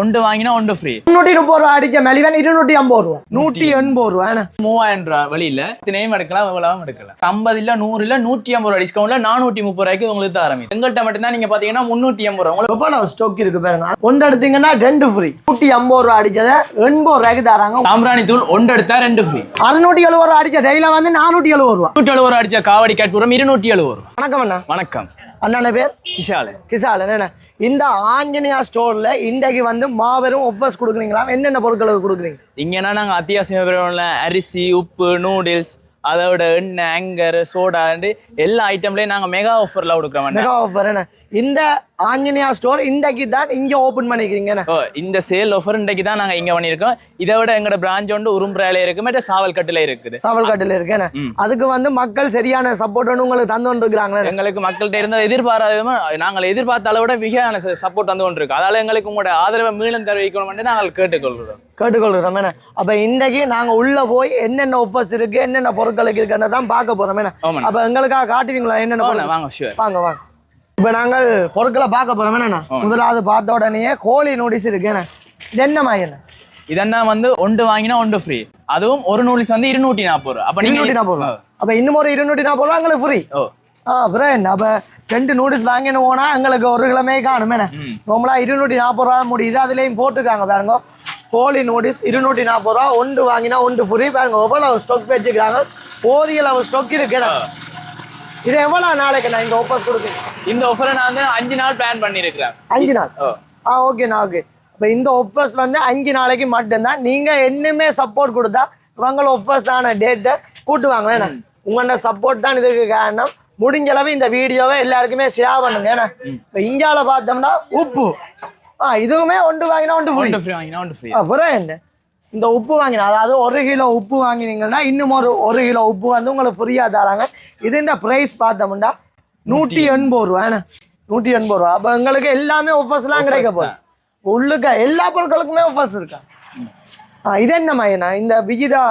ஒன்று வாங்கினா ஒன்று ஃப்ரீ முன்னூற்றி முப்பது ரூபா அடிச்ச மெலிவன் இருநூற்றி ஐம்பது ரூபா. நூற்றி எண்பது ரூபா மூவாயிரம் ரூபா வழியில இத்தனையும் எடுக்கலாம் எவ்வளவும் எடுக்கலாம். ஐம்பது இல்ல நூறு இல்ல நூற்றி ஐம்பது ரூபா டிஸ்கவுண்ட்ல நானூற்றி முப்பது ரூபாய்க்கு உங்களுக்கு தான் ஆரம்பிக்கும். எங்கள்கிட்ட மட்டும்தான் நீங்க பாத்தீங்கன்னா முன்னூற்றி ஐம்பது ரூபா. உங்களுக்கு எவ்வளோ ஸ்டாக் இருக்கு பாருங்க ஒன்று எடுத்தீங்கன்னா ரெண்டு ஃப்ரீ நூற்றி ஐம்பது ரூபா அடிச்சதை எண்பது ரூபாய்க்கு தராங்க. சாம்பிராணி தூள் ஒன்று எடுத்தா ரெண்டு ஃப்ரீ அறுநூற்றி எழுபது ரூபா அடிச்ச தைல வந்து நானூற்றி எழுபது ரூபா. நூற்றி எழுபது ரூபா அடிச்ச காவடி கேட்புறம் இருநூற்றி எழுபது ரூபா. வணக்கம் அண்ணா. வணக்கம். அண்ணாண்ட பேர்? விஷால் கிசால் என்ன? இந்த ஆஞ்சநேயா ஸ்டோர்ல இன்றைக்கு வந்து மாபெரும் ஆஃபர்ஸ் கொடுக்குறீங்களா? என்னென்ன பொருட்களுக்கு கொடுக்குறீங்க? இங்கன்னா நாங்க அத்தியாவசிய அரிசி உப்பு நூடுல்ஸ் அதோட எண்ணெய் ஆங்கர் சோடா எல்லா ஐட்டம்லயும் நாங்க மெகா ஆஃபர்ல கொடுக்குறோம். மெகா ஆஃபர் என்ன? இந்த ஆஞ்சநேயா ஸ்டோர் இன்றைக்கு தான் இங்க ஓபன் பண்ணிக்கிறீங்க என்ன? ஓ, இந்த சேல் ஆஃபர் இன்றைக்கு தான் நாங்க இங்க பண்ணியிருக்கோம். இதை விட எங்களோட பிரான்ச் வந்து உரும்புறாயில இருக்கு மற்ற சாவல்கட்டுல இருக்குது. சாவல்காட்டில் இருக்கு என்ன? அதுக்கு வந்து மக்கள் சரியான சப்போர்ட் ஒன்று உங்களுக்கு தந்து கொண்டு இருக்கிறாங்களே எங்களுக்கு மக்கள்கிட்ட இருந்த எதிர்பாராத நாங்கள் எதிர்பார்த்த அளவோட மிகையான சப்போர்ட் வந்து கொண்டிருக்கு. அதால எங்களுக்கு உங்களோட ஆதரவை மீளும் தெரிவிக்கணும் நாங்கள் கேட்டுக்கொள்கிறோம். கேட்டுக்கொள்கிறோம் என்ன? அப்ப இன்றைக்கு நாங்க உள்ள போய் என்னென்ன ஆஃபர்ஸ் இருக்கு என்னென்ன பொருட்களுக்கு இருக்குன்னு தான் பார்க்க போறோம் என்ன. அப்ப எங்களுக்காக காட்டுவீங்களா என்னென்ன வாங்க வாங்க. இப்ப நாங்கள் பொருட்களை பார்க்க போறோம். என்ன முதலாவது பார்த்த உடனே கோழி நூடிஸ் இருக்கு. என்ன? இது என்ன இதெல்லாம் வந்து ஒன்று வாங்கினா ஒன்று ஃப்ரீ அதுவும் ஒரு நூல்ஸ் வந்து இருநூற்றி நாற்பது ரூபா. அப்ப இருநூற்றி நாற்பது ரூபா. அப்ப இன்னும் ஒரு இருநூற்றி நாற்பது ரூபா எங்களுக்கு ஃப்ரீ ஓ. ஆ அப்புறம் என்ன? அப்போ ரெண்டு நூடுல்ஸ் வாங்கின்னு போனா எங்களுக்கு ஒரு கிழமை காணும். என்ன? நம்மளா இருநூற்றி நாற்பது ரூபா முடியுது. அதுலேயும் போட்டுருக்காங்க பாருங்க. கோழி நூடுல்ஸ் இருநூற்றி நாற்பது ரூபா. ஒன்று வாங்கினா ஒன்று ஃப்ரீ பாருங்க எவ்வளோ ஸ்டாக் வச்சுக்கிறாங்க போதிய அளவு ஸ்டாக் இருக்குண்ணா இது எவ்வளோ நாளைக்கு நான் இந்த ஆஃபர் கொடுக்குறேன்? இந்த ஆஃபரை நான் வந்து அஞ்சு நாள் பிளான் பண்ணியிருக்கிறேன். அஞ்சு நாள்? ஆ. ஓகேண்ணா ஓகே இப்போ இந்த ஆஃபர்ஸ் வந்து அஞ்சு நாளைக்கு மட்டும்தான். நீங்கள் என்னமே சப்போர்ட் கொடுத்தா இவங்கள ஆன டேட்டை கூட்டுவாங்க ஏன்னா உங்களோட சப்போர்ட் தான் இதுக்கு காரணம். முடிஞ்ச அளவு இந்த வீடியோவை எல்லாருக்குமே ஷேர் பண்ணுங்க ஏன்னா இப்போ இந்தியாவில் பார்த்தோம்னா உப்பு. ஆ இதுவுமே ஒன்று வாங்கினா ஒன்று ஃப்ரீ வாங்கினா ஒன்று ஃப்ரீ அப்புறம் என்ன? இந்த உப்பு வாங்கினா அதாவது ஒரு கிலோ உப்பு வாங்கினீங்கன்னா இன்னும் ஒரு ஒரு கிலோ உப்பு வந்து உங்களுக்கு ஃப்ரீயாக தராங்க. இது இந்த ப்ரைஸ் பார்த்தோம்னா நூற்றி எண்பது ரூபா என்ன? நூற்றி எண்பது ரூபா. அப்போ எங்களுக்கு எல்லாமே ஆஃபர்ஸ்லாம் கிடைக்க போகுது. உள்ளுக்க எல்லா பொருட்களுக்குமே ஆஃபர்ஸ் இருக்கா? ஆ இது என்ன மையனா இந்த விஜிதா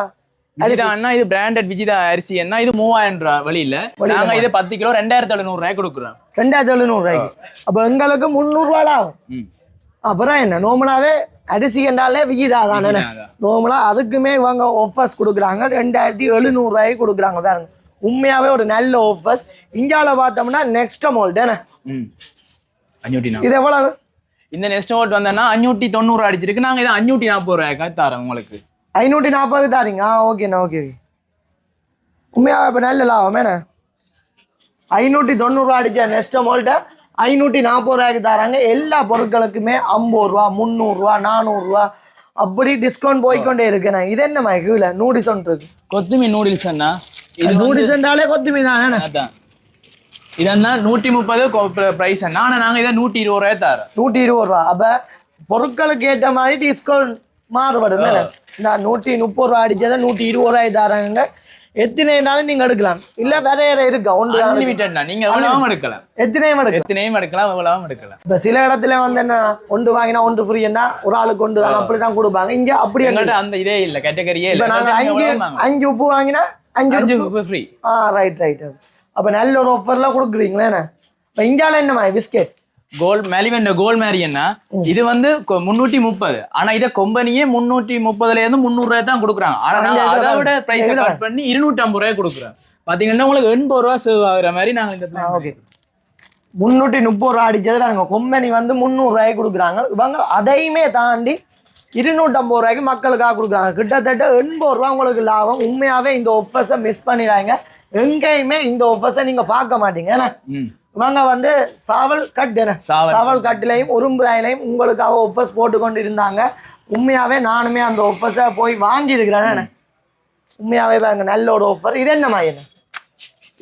அண்ணா இது பிராண்டட் விஜிதா அரிசி. என்ன இது மூவாயிரம் ரூபா வெளியில நாங்க இது பத்து கிலோ ரெண்டாயிரத்தி எழுநூறு ரூபாய் கொடுக்குறோம். ரெண்டாயிரத்தி எழுநூறுவாய்க்கு அப்போ எங்களுக்கு முந்நூறுரூவால ஆகும். அப்புறம் என்ன? நார்மலாகவே அரிசி என்றாலே விஜிதா தானே. நார்மலாக அதுக்குமே இவங்க ஆஃபர்ஸ் கொடுக்குறாங்க. ரெண்டாயிரத்தி எழுநூறுவாய்க்கு கொடுக்குறாங்க பாருங்க. உண்மையாகவே ஒரு நல்ல ஆஃபர்ஸ் இந்தியாவில் பார்த்தோம்னா நெக்ஸ்ட் அமௌண்ட் என்ன இது எவ்வளவு? இந்த நெக்ஸ்ட் ஓட் வந்தேன்னா அஞ்சூட்டி தொண்ணூறு அடிச்சிருக்கு. நாங்க இதை அஞ்சூட்டி நாற்பது ரூபாய்க்கு தரோம் உங்களுக்கு. ஐநூற்றி நாற்பது தாரிங்க? ஆ ஓகேண்ணா ஓகே உண்மையாக இப்போ நல்ல லாபம் என்ன ஐநூற்றி தொண்ணூறுரூவா அடித்த நெக்ஸ்ட் அமௌண்ட்டை ஐநூற்றி நாற்பது ரூபாய்க்கு தராங்க. எல்லா பொருட்களுக்குமே ஐம்பது ரூபா முந்நூறுரூவா நானூறுரூவா அப்படி டிஸ்கவுண்ட் போய்க்கொண்டே இருக்குண்ணே இது என்ன கீழே? நூறு இருக்கு கொத்துமி நூடுல்ஸ் அண்ணா. இது நூறு என்றாலே கொத்துமி தானே அதான். இதென்னா நூற்றி முப்பது ப்ரைஸ் அண்ணா. ஆனா நாங்க இதை நூற்றி இருபது ரூபாய் தரோம் நூற்றி இருபது ரூபா. அப்போ பொருட்களுக்கு ஏற்ற மாதிரி டிஸ்கவுண்ட் மாறுபடும் இந்த நூற்றி முப்பது ரூபா அடிச்சதை நூற்றி இருபது ரூபாய் தராங்க எத்தனைனாலும் நீங்கள் எடுக்கலாம். இல்லை வேற வேற இருக்கா? ஒன்று நீங்க எவ்வளவும் எடுக்கலாம். எத்தனையும் எடுக்கலாம். எத்தனையும் எடுக்கலாம் எவ்வளவும் எடுக்கலாம். இப்போ சில இடத்துல வந்து என்ன ஒன்று வாங்கினா ஒன்று ஃப்ரீன்னா ஒரு ஆளுக்கு ஒன்று தான் அப்படி தான் கொடுப்பாங்க. இங்கே அப்படி அந்த இதே இல்ல கேட்டகரியே இல்ல. நாங்கள் அஞ்சு அஞ்சு உப்பு வாங்கினா அஞ்சு அஞ்சு உப்பு. ஃப்ரீ ஆ ரைட் ரைட் அப்போ நல்ல ஒரு ஆஃபர்லாம் கொடுக்குறீங்களே என்ன? இப்போ இந்தியாவில் என்னம்மா பிஸ்கெட் கோல் மேலிவெண்ட கோல் மேரியன்னா இது வந்து முன்னூத்தி முப்பது ஆனா இத கொம்பனியே முன்னூத்தி முப்பதுல இருந்து முந்நூறு ரூபாய் தான் கொடுக்குறாங்க. ஆனா நாங்க அதை விட. பிரைஸ் கட் பண்ணி இருநூத்தி ஐம்பது ரூபாய் கொடுக்குறோம். பாத்தீங்கன்னா உங்களுக்கு எண்பது ரூபா சேவ் ஆகுற மாதிரி நாங்க இந்த ஓகே முந்நூற்றி முப்பது ரூபா அடிச்சது நாங்கள் கொம்பனி வந்து முந்நூறுரூவாய்க்கு கொடுக்குறாங்க. இவங்க அதையுமே தாண்டி இருநூற்றம்பது ரூபாய்க்கு மக்களுக்காக கொடுக்குறாங்க. கிட்டத்தட்ட எண்பது ரூபா உங்களுக்கு லாபம். உண்மையாகவே இந்த ஒஃபர்ஸை மிஸ் பண்ணிடுறாங்க எங்கேயுமே இந்த ஒஃபர்ஸை நீங்கள் பார்க்க மாட்டீங்க. ஏன்னா ம். இவங்க வந்து சாவல் கட் என்ன? சாவல் கட்டிலையும் உரும்புராயிலையும் உங்களுக்காக ஒஃபர்ஸ் போட்டு கொண்டு இருந்தாங்க. உண்மையாகவே நானுமே அந்த ஒஃபர்ஸை போய் வாங்கியிருக்கிறேன். உண்மையாகவே பாருங்க நல்ல ஒரு ஆஃபர் இது என்னம்மா என்ன?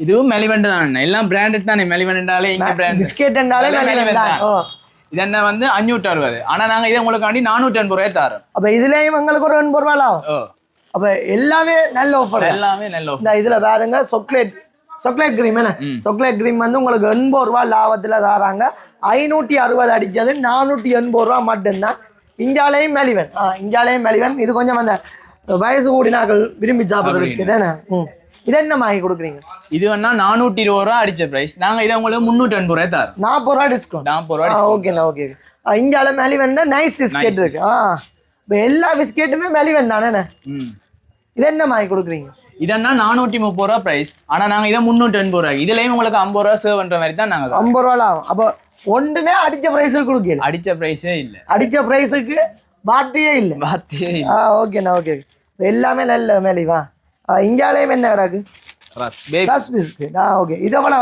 இதுவும் மெலிவெண்ட் தான் எல்லாம் பிராண்டட் தானே. மெலிவெண்டாலே இங்க பிராண்ட் பிஸ்கெட் என்றாலே நல்ல நல்ல velvet தான். இது என்ன வந்து அஞ்சூற்றி அறுபது ஆனா நாங்க இதை உங்களுக்காண்டி நானூற்றி எண்பது ரூபாய் தரோம். அப்ப இதுலயும் எங்களுக்கு ஒரு எண்பது ரூபாய் ஆகும் அப்ப எல்லாமே நல்ல ஆஃபர் எல்லாமே நல்ல offer. இந்த இதுல பாருங்க சாக்லேட் சாக்லேட் கிரீம் என்ன? சாக்லேட் கிரீம் வந்து உங்களுக்கு எண்பது ரூபா லாபத்துல தராங்க. ஐநூத்தி அறுபது அடிச்சது நானூத்தி எண்பது ரூபா மட்டும்தான். இஞ்சாலையும் மெலிவன். ஆ இஞ்சாலையும் மெலிவன். இது கொஞ்சம் அந்த வயசு கூடினாக்கள் விரும்பி சாப்பிடுற பிஸ்கெட் என்ன? ம். இது என்ன வாங்கி கொடுக்குறீங்க? இது வேணா நானூற்றி இருபது ரூபா அடிச்ச பிரைஸ் நாங்க இதை உங்களுக்கு முந்நூற்றி எண்பது ரூபாய் தரோம். நாற்பது ரூபா டிஸ்கவுண்ட் நாற்பது ரூபா ஓகேண்ணா ஓகே இங்கால மெலிவென்னா நைஸ் பிஸ்கெட் இருக்கு. ஆ இப்போ எல்லா பிஸ்கெட்டுமே மெலிவென் தானே இது என்ன வாங்கி கொடுக்குறீங்க? இதென்னா நானூற்றி முப்பது ரூபா பிரைஸ் ஆனா நாங்க இதை முந்நூற்றி எண்பது ரூபாய் இதுலயும் உங்களுக்கு ஐம்பது ரூபா சேவ் பண்ற மாதிரி தான் நாங்க தரோம். ஐம்பது ரூபா ஆகும் அப்போ ஒன்றுமே அடிச்ச ப்ரைஸுக்கு கொடுக்கல. அடிச்ச பிரைஸே இல்ல. அடிச்ச ப்ரைஸுக்கு பாட்டியே இல்லை. பார்த்தே ஆ ஓகேண்ணா ஓகே எல்லாமே நல்ல மெலிவா இங்காலேயும் என்ன கிடக்கு? ரஸ் பிஸ்கெட் ஆ ஓகே இது எவ்வளோ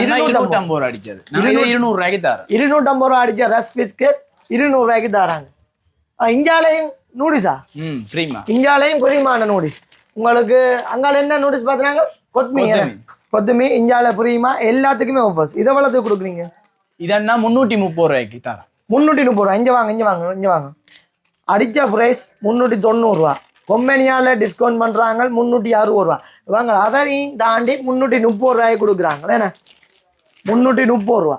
இருநூற்றம்பது. ரூபா அடிச்சது. நாங்க இதை இருநூறு ரூபாய்க்கு தரோம். இருநூற்றம்பது ரூபா அடிச்ச ரஸ் பிஸ்கெட் இருநூறுவாய்க்கு தராங்க. இங்காலேயும் நூடிஸா ம் புரியுமான நூடிஸ் உங்களுக்கு அங்கால என்ன நூடிஸ் பார்த்துனாங்க கொத்மி கொத்தமல்லி. கொத்தமி இஞ்சால புரியுமா? எல்லாத்துக்குமே ஆஃபர்ஸ் இதை எவ்வளோத்துக்கு கொடுக்குறீங்க? இதென்னா முந்நூற்றி முப்பது ரூபாய்க்கு தரோம் முந்நூற்றி முப்பது ரூபா. இங்கே வாங்க இங்கே வாங்க இங்கே வாங்க. அடித்த ப்ரைஸ் முந்நூற்றி தொண்ணூறுரூவா கொம்பனியால் டிஸ்கவுண்ட் பண்ணுறாங்க முந்நூற்றி அறுபது ரூபா. வாங்க அதையும் தாண்டி முந்நூற்றி முப்பது ரூபாய்க்கு கொடுக்குறாங்க. என்ன? முந்நூற்றி முப்பது ரூபா.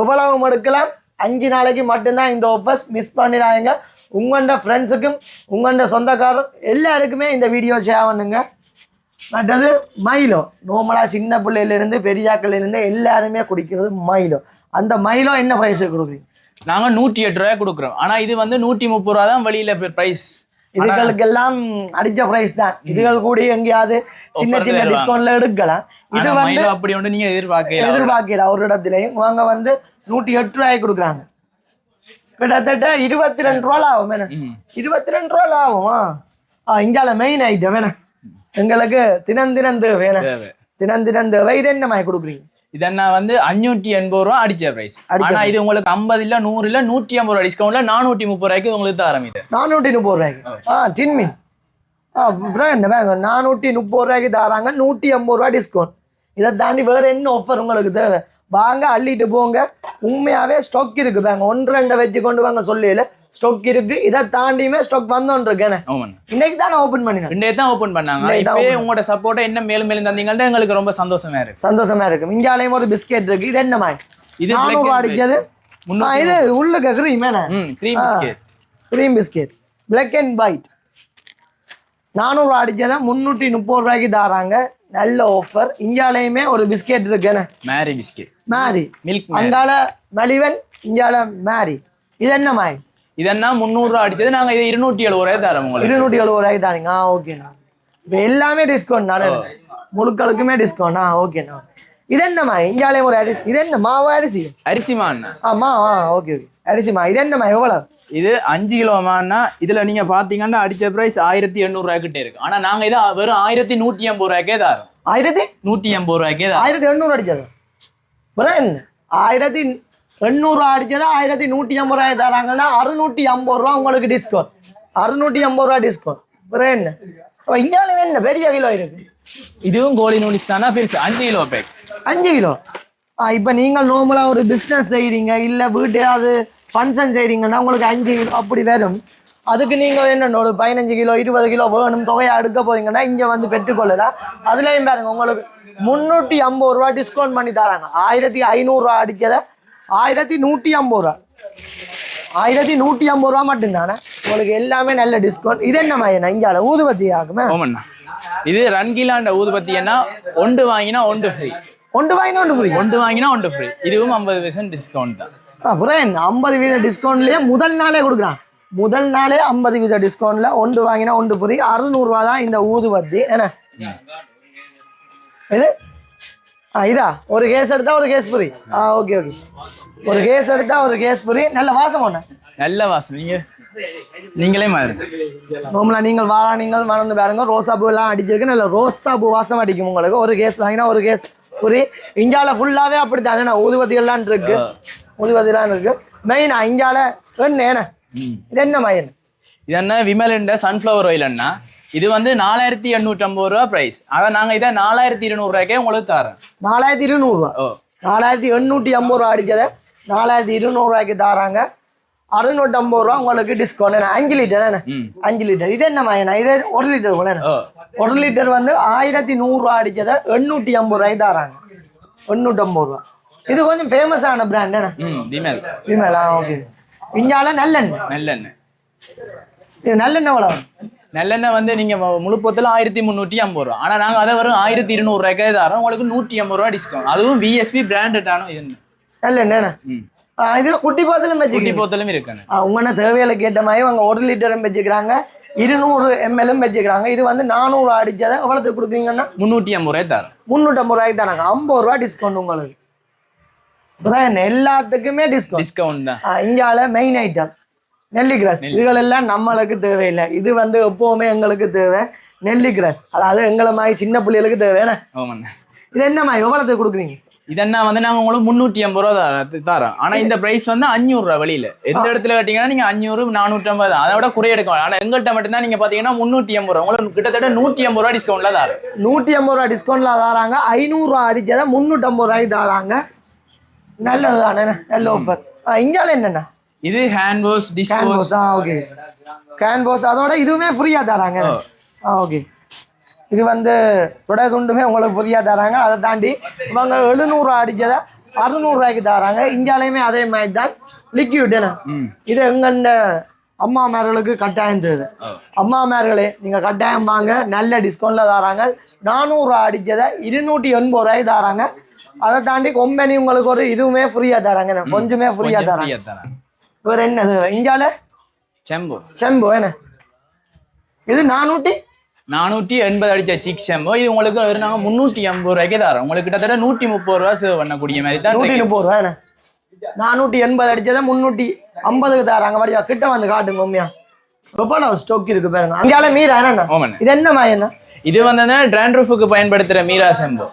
எவ்வளவு எடுக்கலாம்? அஞ்சு நாளைக்கு மட்டும்தான் இந்த ஆஃபர்ஸ் மிஸ் பண்ணிடாதீங்க. உங்களோட ஃப்ரெண்ட்ஸுக்கும் உங்களோட சொந்தக்காரர் எல்லாருக்குமே இந்த வீடியோ ஷேர் பண்ணுங்க. மற்றது மைலோ நார்மலாக சின்ன பிள்ளையிலேருந்து பெரியாக்கள்லேருந்து எல்லாருமே குடிக்கிறது மைலோ அந்த மைலோ என்ன ப்ரைஸுக்கு கொடுக்குறீங்க? நாங்க நூற்றி எட்டு ரூபாய் கொடுக்குறோம். ஆனா இது வந்து நூற்றி முப்பது ரூபா தான் வெளியில பிரைஸ் இதுகளுக்கெல்லாம் அடிச்ச பிரைஸ் தான். இதுகள் கூட எங்கேயாவது சின்ன சின்ன. டிஸ்கவுண்ட்ல எடுக்கலாம். இது வந்து அப்படி ஒன்று நீங்க எதிர்பார்க்கல எதிர்பார்க்கல. ஒரு இடத்துலயும். வந்து நூற்றி எட்டு ரூபாய்க்கு கொடுக்குறாங்க. கிட்டத்தட்ட இருபத்தி ரெண்டு ரூபால ஆகும் வேணும் ம். இருபத்தி ரெண்டு ரூபால ஆகும் ஆ. இங்கால மெயின் ஐட்டம் வேணும் எங்களுக்கு தேவை வேணும் தேவை. இது என்ன மாதிரி கொடுக்குறீங்க? இதென்னா வந்து அஞ்சூற்றி எண்பது ரூபா அடிச்ச பிரைஸ் ஆனா இது உங்களுக்கு ஐம்பது இல்ல நூறு இல்ல நூற்றி ஐம்பது ரூபா டிஸ்கவுண்ட்ல நானூற்றி முப்பது ரூபாய்க்கு உங்களுக்கு தான் ஆரம்பிது நானூற்றி முப்பது ரூபாய்க்கு. ஆ. டின்மின் ஆ அப்புறம் என்ன வேங்க நானூற்றி முப்பது ரூபாய்க்கு தராங்க நூற்றி ஐம்பது ரூபா டிஸ்கவுண்ட் இதை தாண்டி வேற என்ன ஆஃபர் உங்களுக்கு தேவை? வாங்க அள்ளிட்டு போங்க. உண்மையாவே ஸ்டாக் இருக்கு. பாங்க ஒன்று ரெண்டை வச்சு கொண்டு வாங்க சொல்லல ஸ்டாக் இருக்கு. இதை தாண்டியுமே ஸ்டாக் வந்தோன்னு இருக்கேன் இன்னைக்கு தான் ஓப்பன் பண்ணினேன் ரெண்டே தான் ஓபன் பண்ணாங்க. இன்னைக்கு இப்பவே உங்களோட சப்போர்ட்டை என்ன மேலும் மேலும் தந்தீங்கன்னா எங்களுக்கு ரொம்ப சந்தோஷமா இருக்கு. சந்தோஷமா இருக்கு. இங்காலையும் ஒரு பிஸ்கெட் இருக்கு. இது என்ன மாதிரி? இது நானூறு அடிச்சது இது உள்ளுக்கு கிரீம் என்ன cream biscuit cream biscuit black and white நானூறு அடிச்சதை முந்நூற்றி முப்பது ரூபாய்க்கு தராங்க. நல்ல ஆஃபர் இந்தியாலையுமே ஒரு பிஸ்கெட் இருக்குன்னு மேரி பிஸ்கெட் மேரி மில்க் அங்கால மலிவன் இந்தியால மேரி இது என்ன மாதிரி இதென்னா முந்நூறுரூவா அடிச்சது? நாங்க இது இருநூற்றி எழுபது ரூபாய் தரோம் உங்களுக்கு. இருநூற்றி எழுபது ரூபாய்க்கு தானுங்க? ஆ ஓகேண்ணா இப்போ எல்லாமே டிஸ்கவுண்ட் தானே? முழுக்களுக்குமே டிஸ்கவுண்ட் ஆ ஓகேண்ணா இது என்னம்மா இந்தியாலையும் ஒரு அரிசி இது என்ன மாவா அரிசி? அரிசிமா ஆமா ஆ ஓகே ஓகே அரிசிமா இது என்னம்மா எவ்வளோ இது அஞ்சு கிலோமான்னா இதுல நீங்க பாத்தீங்கன்னா அடிச்ச பிரைஸ் ஆயிரத்தி எண்ணூறு ரூபாய்க்கிட்டே இருக்கு. ஆனா நாங்க இதை வெறும் ஆயிரத்தி நூற்றி ஐம்பது ரூபாய்க்கே தரோம். ஆயிரத்தி? நூற்றி ஐம்பது ரூபாய்க்கே ஆயிரத்தி எண்ணூறு அடிச்சது? என்ன ஆயிரத்தி எண்ணூறு அடிச்சது ஆயிரத்தி நூற்றி ஐம்பது ரூபாய் தராங்கன்னா அறுநூற்றி ஐம்பது ரூபா உங்களுக்கு டிஸ்கவுண்ட் அறுநூற்றி ஐம்பது ரூபா டிஸ்கவுண்ட் அப்புறம் என்ன அப்போ இந்தியாவில் என்ன பெரிய கிலோ இருக்கு இதுவும் கோழி நூடில்ஸ் தானே பெருசு அஞ்சு கிலோ பேக் அஞ்சு கிலோ ஆ இப்போ நீங்கள் நார்மலாக ஒரு பிஸ்னஸ் செய்கிறீங்க இல்லை வீட்டையாவது ஃபங்க்ஷன் செய்கிறீங்கன்னா உங்களுக்கு அஞ்சு கிலோ அப்படி வரும் அதுக்கு நீங்கள் என்ன ஒரு பதினஞ்சு கிலோ இருபது கிலோ வேணும் தொகையை எடுக்க போறீங்கன்னா இங்கே வந்து பெற்றுக்கொள்ளலாம். அதுலேயும் பாருங்க உங்களுக்கு முந்நூற்றி ஐம்பது ரூபா டிஸ்கவுண்ட் பண்ணி தராங்க. ஆயிரத்தி ஐநூறுரூவா அடிச்சதை ஆயிரத்தி நூற்றி ஐம்பது ரூபா. ஆயிரத்தி நூற்றி ஐம்பது ரூபா மட்டும்தானே? உங்களுக்கு எல்லாமே நல்ல டிஸ்கவுண்ட் இது என்ன இங்கே ஊதுபத்தி ஆகுமே? ஓமண்ணா இது ரன்கிலாண்ட ஊதுபத்தின்னா ஒன்று வாங்கினா ஒன்று ஃப்ரீ ஒன்று வாங்கினா ஒன்று புரியும் ஒன்று வாங்கினா ஒன்று ஃப்ரீ இதுவும் ஐம்பது பர்சன்ட் டிஸ்கவுண்ட் தான். அப்புறம் என்ன ஐம்பது வீத டிஸ்கவுண்ட்லயே முதல் நாளே கொடுக்குறான். முதல் நாளே ஐம்பது வீத டிஸ்கவுண்ட்ல ஒன்று வாங்கினா ஒன்று ஃப்ரீ அறுநூறுவா தான் இந்த ஊதுபத்தி என்ன? இது? ஆ இதா? ஒரு கேஸ் எடுத்தா ஒரு கேஸ் ஃப்ரீ ஆ ஓகே ஓகே ஒரு கேஸ் எடுத்தா ஒரு கேஸ் ஃப்ரீ நல்ல வாசம் ஒன்று நல்ல வாசம். நீங்க? நீங்களே மாதிரி நார்மலாக நீங்கள் வாரா நீங்கள் மறந்து பாருங்க. ரோசா பூ எல்லாம் அடிச்சிருக்கு. நல்ல ரோசா பூ வாசம் அடிக்கும் உங்களுக்கு. ஒரு கேஸ் வாங்கினா ஒரு கேஸ் ஃப்ரீ இந்தியாவில் ஃபுல்லாகவே அப்படி தானே ஊதுபத்திகள்லாம் இருக்கு. ஊதுபத்திலாம் இருக்கு. மெயினா இந்தியாவில் என்ன? இது என்ன மயன் இது என்ன? விமலண்ட சன்ஃப்ளவர் ஆயில் அண்ணா. இது வந்து நாலாயிரத்தி எண்ணூற்றம்பது ரூபா ப்ரைஸ் அதான் நாங்க இதை நாலாயிரத்தி இருநூறுவாய்க்கே உங்களுக்கு தரோம். நாலாயிரத்தி இருநூறுவா? ஓ. நாலாயிரத்தி எண்ணூற்றி ஐம்பது ரூபா அடிச்சதை நாலாயிரத்தி இருநூறுவாய்க்கு தராங்க. அறுநூற்றம்பது ரூபா உங்களுக்கு டிஸ்கவுண்ட் என்ன அஞ்சு லிட்டர் என்ன? அஞ்சு லிட்டர் இது என்ன மயனா இது ஒரு லிட்டர் கூட என்ன? ஒரு லிட்டர் வந்து ஆயிரத்தி நூறுரூவா அடிச்சதை எண்ணூற்றி ஐம்பது ரூபாய்க்கு தராங்க. எண்ணூற்றம்பது ரூபா. இது கொஞ்சம் ஃபேமஸான பிராண்ட் என்ன? விமலா. ஓகே இந்தியாவில் நல்லெண்ணெய். நல்லெண்ணெய். இது நல்லெண்ணெய் எவ்வளோ நல்லெண்ணெய் வந்து நீங்க முழு பொத்துல ஆயிரத்தி முந்நூற்றி ஐம்பது ரூபா. ஆனா நாங்க அதை வரும் ஆயிரத்தி இருநூறு ரூபாய்க்கே தரோம். உங்களுக்கு நூற்றி ஐம்பது ரூபா டிஸ்கவுண்ட் அதுவும் விஎஸ்பி பிராண்டடான இது. நல்ல என்னண்ணே ம். இதுல குட்டி பாத்திரம் குட்டி வச்சுக்கிறீங்க போத்தலும் இருக்குண்ணே உங்கள்ன தேவைகளுக்கு ஏற்ற மாதிரி அவங்க ஒரு லிட்டரும் வச்சுக்கிறாங்க. இருநூறு எம்எல்லும் வச்சுக்கிறாங்க. இது வந்து நானூறு அடிச்சதை எவ்வளோத்துக்கு கொடுக்குறீங்கன்னா? முந்நூற்றி ஐம்பது ரூபாய் தரோம். முந்நூற்றம்பது ரூபாய்க்கு தராங்க. ஐம்பது ரூபா டிஸ்கவுண்ட் உங்களுக்கு. எல்லாத்துக்குமே டிஸ்கவுண்ட் டிஸ்கவுண்ட் தான். மெயின் ஐட்டம் நெல்லி கிராஸ் இதுகளெல்லாம் நம்மளுக்கு தேவையில்லை. இது வந்து எப்போவுமே எங்களுக்கு தேவை. நெல்லி கிராஸ் அதாவது எங்களை மாதிரி சின்ன பிள்ளைகளுக்கு தேவை. என்ன? ஆமாண்ணே. இது என்னம்மா எவ்வளோத்துக்கு கொடுக்குறீங்க? இதென்ன வந்து நாங்க உங்களுக்கு முந்நூற்றி ஐம்பது ரூபா தர- தரோம். ஆனா இந்த பிரைஸ் வந்து அஞ்சூறு ரூபா வெளியில. எந்த இடத்துல கேட்டீங்கன்னா நீங்க அஞ்சூறு நானூற்றி ஐம்பது அதை விட குறைய எடுக்க வேண்டாம் ஆனா எங்கள்கிட்ட மட்டும்தான் நீங்க பாத்தீங்கன்னா முந்நூற்றி ஐம்பது ரூபா. உங்களுக்கு கிட்டத்தட்ட நூற்றி ஐம்பது ரூபா டிஸ்கவுண்ட்ல தரோம். நூற்றி ஐம்பது ரூபா டிஸ்கவுண்ட்ல தராங்க. ஐநூறுரூவா அடிச்சதை முந்நூற்றம்பது ரூபாய்க்கு தராங்க. நல்லது தானே நல்ல ஆஃபர் இந்தியாவில் என்னென்ன இது ஹேண்ட் வாஷ் டிஷ் வாஷ் ஆ ஓகே கேன்வாஸ் அதோட இதுவுமே ஃப்ரீயாக தராங்க ஆ ஓகே இது வந்து தொடை துண்டுமே உங்களுக்கு ஃப்ரீயாக தராங்க அதை தாண்டி இவங்க எழுநூறுவா அடிச்சதை அறுநூறுவாய்க்கு தராங்க இந்தியாலையுமே அதே மாதிரி தான் லிக்யூட் இது எங்கண்ட அம்மாமார்களுக்கு கட்டாயம் தேவை ஓ. அம்மாமார்களே நீங்கள் கட்டாயம் வாங்க நல்ல டிஸ்கவுண்ட்டில் தராங்க நானூறுரூவா அடிச்சதை இருநூற்றி எண்பது ரூபாய்க்கு தராங்க அதை தாண்டி கொம்பனி உங்களுக்கு ஒரு இதுவுமே ஃப்ரீயாக தராங்க. கொஞ்சமே கொஞ்சம் தராங்க. வேறு என்னது இந்தியாவில் செம்பு. செம்பு என்ன? இது நானூற்றி நானூற்றி எண்பது அடிச்ச சிக் செம்பு. இது உங்களுக்கு வெறும் நாங்க முந்நூற்றி ஐம்பது ரூபாய்க்கு தரோம். உங்களுக்கு கிட்டத்தட்ட நூற்றி முப்பது ரூபா சேவ் பண்ணக்கூடிய மாதிரி தான் நூற்றி முப்பது ரூபா என்ன? நானூற்றி எண்பது அடிச்சதை முந்நூற்றி ஐம்பதுக்கு தராங்க. வடிவா கிட்ட வந்து காட்டுங்க உண்மையா? எவ்வளோ ஸ்டோக் இருக்கு பாருங்க. அங்கால மீரா ஆமாண்ணே இது என்ன என்ன? இது வந்து ட்ராண்ட்ரூஃபுக்கு பயன்படுத்துற மீரா செம்பு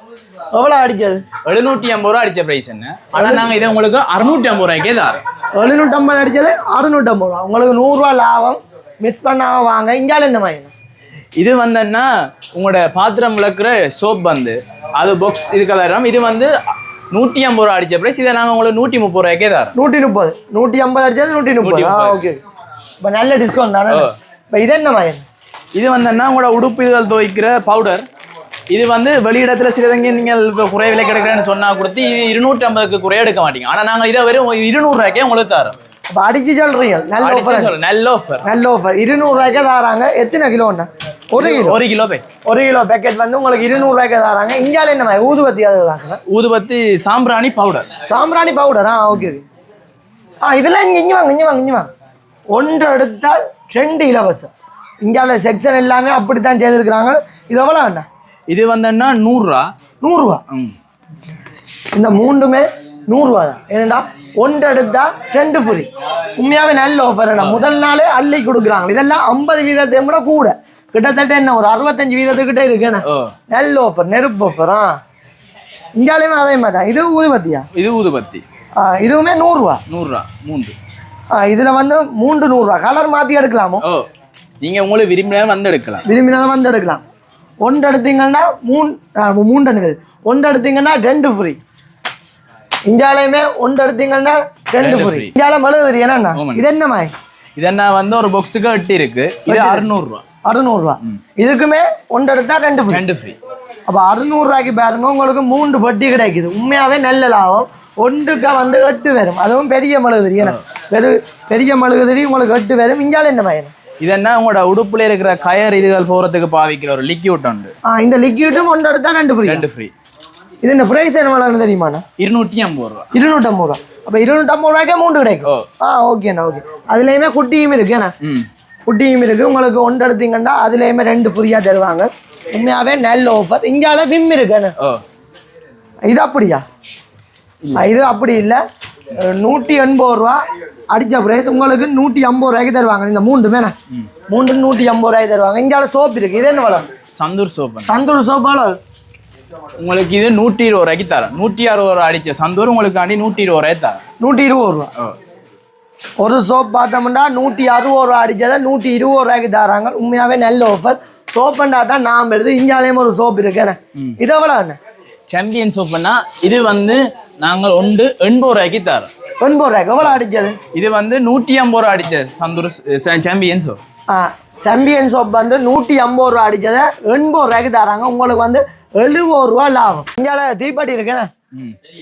எவ்வளோ அடிச்சது எழுநூற்றி ஐம்பது ரூபா அடிச்ச பிரைஸ் என்ன ஆனா நாங்க இதை உங்களுக்கு அறுநூற்றி ஐம்பது ரூபாய்க்கே தரோம். எழுநூற்றம்பது அடிச்சது அறுநூற்றம்பது ரூபா. உங்களுக்கு நூறுரூவா லாபம். மிஸ் பண்ணாம வாங்க. இங்கால என்ன? மாதிரி இது வந்தன்னா உங்களோட பாத்திரம் விளக்குற சோப் வந்து அது பாக்ஸ் இதுக்கெல்லாம் இது வந்து நூற்றி ஐம்பது ரூபா அடிச்ச பிரைஸ் இதை நாங்கள் உங்களுக்கு நூற்றி முப்பது ரூபாய்க்கே தரோம். நூற்றி முப்பது. நூற்றி ஐம்பது அடிச்சது நூற்றி முப்பது. ஓகே இப்போ நல்ல டிஸ்கவுண்ட் தானே? இப்போ இது என்ன மாதிரி? இது வந்தன்னா உங்களோட உடுப்பு இதுகள் துவைக்கிற பவுடர் இது வந்து வெளியிடத்துல சிலதங்க நீங்கள் இப்போ குறைய விலை கிடைக்கிறேன்னு சொன்னா கொடுத்து இது இருநூற்றி ஐம்பதுக்கு குறைய எடுக்க மாட்டீங்க. ஆனா நாங்க இதை வெறும் இருநூறுவாய்க்கே உங்களுக்கு தரோம் அப்போ அடிச்சு சொல்றீங்க. நல்ல ஆஃபர் நல்ல ஆஃபர் நல்ல ஆஃபர் இருநூறுவாய்க்கே தராங்க. எத்தனை கிலோ ஒன்று ஒரு கிலோ. ஒரு கிலோ பை ஒரு கிலோ பேக்கெட் வந்து உங்களுக்கு இருநூறுவாய்க்கு தராங்க. இந்தியாவில் என்ன மாதிரி? ஊதுபத்தி அது ஊதுபத்தி சாம்பிராணி பவுடர் சாம்பிராணி பவுடர் ஆ? ஓகே ஆ இதெல்லாம் இங்கே இங்கே வாங்க இங்கே வாங்க இங்கே வாங்க. ஒன்று எடுத்தால் ரெண்டு இலவசம். இந்தியாவில் செக்ஷன் எல்லாமே அப்படி தான் செய்திருக்கிறாங்க. இது எவ்வளோ வேண்டாம் இது வந்தன்னா நூறுரூவா. நூறுரூவா? ம். இந்த மூணுமே நூறுரூவா தான். ஏனண்டா ஒன்று எடுத்தா ரெண்டு ஃப்ரீ உண்மையாகவே நல்ல ஆஃபர் என்ன முதல் நாளே அள்ளி கொடுக்குறாங்க. இதெல்லாம் ஐம்பது வீதத்தை விட கூட. கிட்டத்தட்ட என்ன ஒரு அறுபத்தஞ்சு வீதத்துக்கிட்ட இருக்கு என்ன ஓ. நல்ல ஆஃபர் நெருப்பு ஆஃபர் ஆ. இந்தியாலையுமே அதே மாதிரி தான். இது ஊதுபத்தியா? இது ஊதுபத்தி. ஆ இதுவுமே நூறுரூவா. நூறுரூவா மூன்று. இதில் வந்து மூன்று நூறுரூவா கலர் மாற்றி எடுக்கலாமோ? நீங்க உங்களுக்கு விரும்பினா வந்து எடுக்கலாம். விரும்பினதை வந்து எடுக்கலாம். ஒன்று எடுத்தீங்கன்னா மூணு அணுகுது ஒன்று எடுத்தீங்கன்னா ரெண்டு ஃப்ரீ இந்தியாலையுமே ஒன்று எடுத்தீங்கன்னா ரெண்டு ஃப்ரீ. இந்தியாவில் மெழுகுது என்னண்ணா. இது என்ன மாதிரி இதென்னா வந்து ஒரு பாக்ஸுக்கு எட்டு இருக்கு. இது அறுநூறுவா அறுநூறுவா இதுக்குமே ஒன்று எடுத்தா ரெண்டு ஃப்ரீ ரெண்டு ஃப்ரீ அப்போ அறுநூறுவாய்க்கு பாருங்க உங்களுக்கு மூன்று பட்டி கிடைக்குது. உண்மையாகவே நல்ல லாபம். ஒன்றுக்கு வந்து எட்டு வரும். அதுவும் பெரிய மெழுகுதிரி ஏன்னா பெரு பெரிய மெழுகுதிரி உங்களுக்கு எட்டு வரும். இந்தியாவில் என்ன மாதிரி இதென்னா? உங்களோட உடுப்புல இருக்கிற கயர் இதுகள் போறதுக்கு பாவிக்கிற ஒரு லிக்யூட் உண்டு. ஆ இந்த லிக்யூட்டும் ஒன்று எடுத்தா ரெண்டு ஃப்ரீ ரெண்டு ஃப்ரீ இது இந்த ப்ரைஸ் என்ன விலைன்னு தெரியுமாண்ணா இருநூற்றி ஐம்பது ரூபா. இருநூற்றம்பது ரூபா. அப்போ இருநூற்றம்பது ரூபாய்க்கே மூன்று கிடைக்கும். ஆ ஓகேண்ணா ஓகே அதுலேயுமே குட்டியும் இருக்கு ஏண்ணா ம். குட்டியும் இருக்கு. உங்களுக்கு ஒன்று எடுத்தீங்கன்னா அதுலேயுமே ரெண்டு ஃப்ரீயாக தருவாங்க. உண்மையாகவே நல்ல ஆஃபர் இந்தியாவில் விம் இருக்குண்ணா இது அப்படியா? இது அப்படி இல்லை. நூற்றி எண்பது ரூபா. அடித்த ப்ரைஸ் உங்களுக்கு நூற்றி ஐம்பது ரூபாய்க்கு தருவாங்க. இந்த மூன்று மேலே. மூன்று நூற்றி ஐம்பது ரூபாய்க்கு தருவாங்க. இந்தியாவில் சோப் இருக்குது இது என்ன விலை? சந்தூர் சோப்பு. சந்தூர் சோப் உங்களுக்கு இது நூற்றி இருபது ரூபாய்க்கு தரேன். நூற்றி அறுபது ரூபா அடிச்ச சந்தூர் உங்களுக்காண்டி நூற்றி இருபது ரூபாய் தரேன். நூற்றி இருபது ரூபா. ஒரு சோப் பார்த்தோம்னா நூற்றி அறுபது ரூபா அடிச்சதை நூற்றி இருபது ரூபாய்க்கு தராங்க. உண்மையாகவே நல்ல ஆஃபர் சோப்புண்டா தான் நாம் எடுத்து இந்தியாலேயும் ஒரு சோப் இருக்குண்ணே இது எவ்வளோ சாம்பியன் சோப்புன்னா இது வந்து நாங்கள் ஒன்று எண்பது ரூபாய்க்கு தரோம் எண்பது ரூபாய்க்கு எவ்வளோ அடிச்சது? இது வந்து நூற்றி ஐம்பது ரூபா அடிச்ச சந்தூர் சாம்பியன் சோப் ஆ சாம்பியன் சோப் வந்து நூற்றி ஐம்பது ரூபா அடிச்சதை எண்பது ரூபாய்க்கு தராங்க. உங்களுக்கு வந்து எழுபது ரூபா லாபம். இந்தியாவில் தீப்பெட்டி இருக்குண்ணே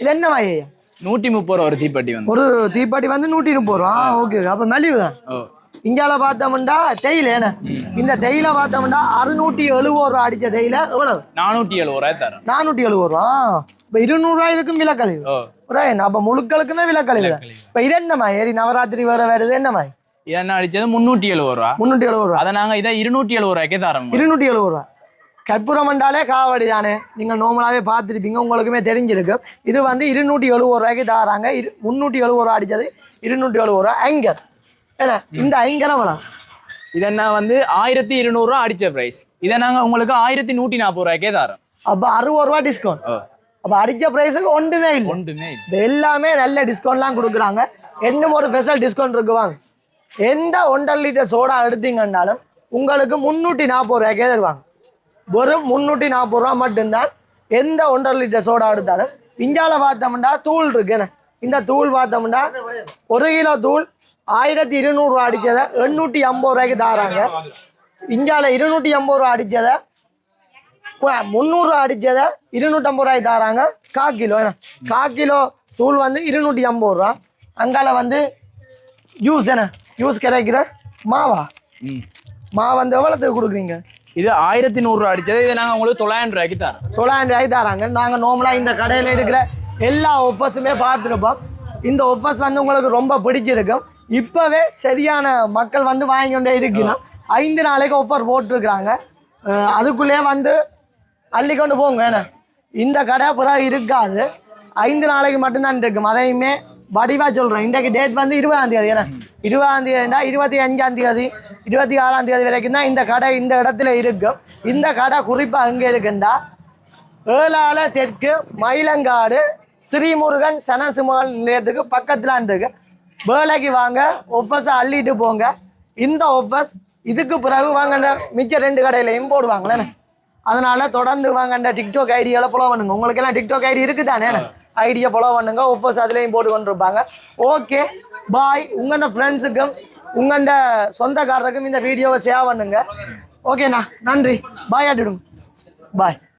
இது என்ன ஐயா நூற்றி முப்பது ரூபா ஒரு தீப்பெட்டி வந்து. ஒரு தீப்பெட்டி வந்து நூற்றி முப்பது ரூபா. Okay okay. அப்போ மலிவு. தான் இந்தியாவில் பார்த்தோம்னா தேயிலை என்ன? இந்த தேயிலை பார்த்தோம்னா அறுநூற்றி எழுபது ரூபா அடிச்ச தேயிலை எவ்வளவு? நானூற்றி எழுபது ரூபாய் தரேன். நானூற்றி எழுபது ரூபா. இப்போ இருநூறுவா இதுக்கும் விலை கழிவு. புரியுது அப்போ முழுக்களுக்குமே விலை கழிவு விலை இப்போ இது என்னம்மா ஏறி நவராத்திரி வேற வருது என்னம்மா இது என்ன அடிச்சது? முந்நூற்றி எழுபது ரூபா. முந்நூற்றி எழுபது ரூபா. அதை நாங்க இதை இருநூற்றி எழுபது ரூபாய்க்கே தரோம். இருநூற்றி எழுபது ரூபா. கற்பூரம் மண்டாலே காவடி தானே? நீங்கள் நார்மலாகவே பார்த்துருப்பீங்க உங்களுக்குமே தெரிஞ்சிருக்கும். இது வந்து இருநூற்றி எழுபது ரூபாய்க்கு தராங்க. இரு முந்நூற்றி எழுபது ரூபா அடித்தது இருநூற்றி எழுபது ரூபா ஐங்கர். ஏன்னா இந்த ஐங்கரை எவ்வளோ இது என்ன வந்து ஆயிரத்தி இருநூறுவா அடிச்ச பிரைஸ் இதை நாங்க உங்களுக்கு ஆயிரத்தி நூற்றி நாற்பது ரூபாய்க்கே தரோம். அப்போ அறுபது ரூபா டிஸ்கவுண்ட் அப்போ அடித்த ப்ரைஸுக்கு ஒன்றுமே இல்லை. ஒன்றுமே இது எல்லாமே நல்ல டிஸ்கவுண்ட்லாம் கொடுக்குறாங்க. இன்னும் ஒரு ஸ்பெஷல் டிஸ்கவுண்ட் இருக்கு வாங்க. எந்த ஒன்றரை லிட்டர் சோடா எடுத்தீங்கன்னாலும் உங்களுக்கு முந்நூற்றி நாற்பது ரூபாய்க்கே தருவாங்க. வெறும் முந்நூற்றி நாற்பது ரூபா மட்டும்தான் எந்த ஒன்றரை லிட்டர் சோடா எடுத்தாலும். இந்தியாவில் பார்த்தோம்னா தூள் இருக்கு என்ன? இந்த தூள் பார்த்தோம்னா ஒரு கிலோ தூள் ஆயிரத்தி இருநூறுவா அடித்ததை எண்ணூற்றி ஐம்பது ரூபாய்க்கு தராங்க. இந்தியாவில் இருநூற்றி ஐம்பது ரூபா அடித்ததை முந்நூறுரூவா அடித்ததை இருநூற்றம்பது ரூபாய்க்கு தராங்க. கா கிலோ என்ன? கா கிலோ தூள் வந்து இருநூற்றி ஐம்பது ரூபா. அங்கால வந்து ஜூஸ் என்ன? ஜூஸ் கிடைக்கிற மாவா? ம். வந்து எவ்வளோத்துக்கு கொடுக்குறீங்க? இது ஆயிரத்தி நூறுரூவா அடிச்சது. இதை நாங்க உங்களுக்கு தொள்ளாயிரம் ரூபாய்க்கு தரோம். தொள்ளாயிரம் ரூபாய்க்கு தராங்க. நாங்கள் நார்மலாக இந்த கடையில் இருக்கிற எல்லா ஒஃபர்ஸுமே பார்த்துருப்போம். இந்த ஒஃபர்ஸ் வந்து உங்களுக்கு ரொம்ப பிடிச்சிருக்கும். இப்போவே சரியான மக்கள் வந்து வாங்கி கொண்டே இருக்கணும் ஐந்து நாளைக்கு ஆஃபர் போட்டிருக்கிறாங்க. அஹ் அதுக்குள்ளே வந்து அள்ளி கொண்டு போங்க என்ன? இந்த கடை புறா இருக்காது. ஐந்து நாளைக்கு மட்டும்தான் இருக்கும். அதையுமே வடிவாக சொல்கிறேன் இன்றைக்கு டேட் வந்து இருபதாம் தேதி என்ன? இருபதாம் தேதினா இருபத்தி அஞ்சாம் தேதி இருபத்தி ஆறாம் தேதி வரைக்கும் தான் இந்த கடை இந்த இடத்துல இருக்கும். இந்த கடை குறிப்பாக எங்கே இருக்குண்டா? ஏழால தெற்கு மயிலங்காடு ஸ்ரீமுருகன் சனசுமால் நிலையத்துக்கு பக்கத்தில் இருக்கு. வேலைக்கு வாங்க ஒஃபஸை அள்ளிட்டு போங்க. இந்த ஒஃபஸ் இதுக்கு பிறகு வாங்க மிச்ச ரெண்டு கடையிலையும் போடுவாங்களே அதனால தொடர்ந்து வாங்க டிக்டாக் ஐடியால ஃபாலோ பண்ணுங்க. உங்களுக்கு எல்லாம் டிக்டாக் ஐடி இருக்குதானே ஐடியா ஃபாலோ பண்ணுங்க. ஒஃபர்ஸ் அதுலேயும் போட்டு கொண்டிருப்பாங்க. ஓகே பாய் உங்களோட ஃப்ரெண்ட்ஸுக்கும் உங்களோட சொந்தக்காரருக்கும் இந்த வீடியோவை ஷேர் பண்ணுங்க. ஓகேண்ணா நன்றி. பாய் ஆட்டிடுங்க பாய்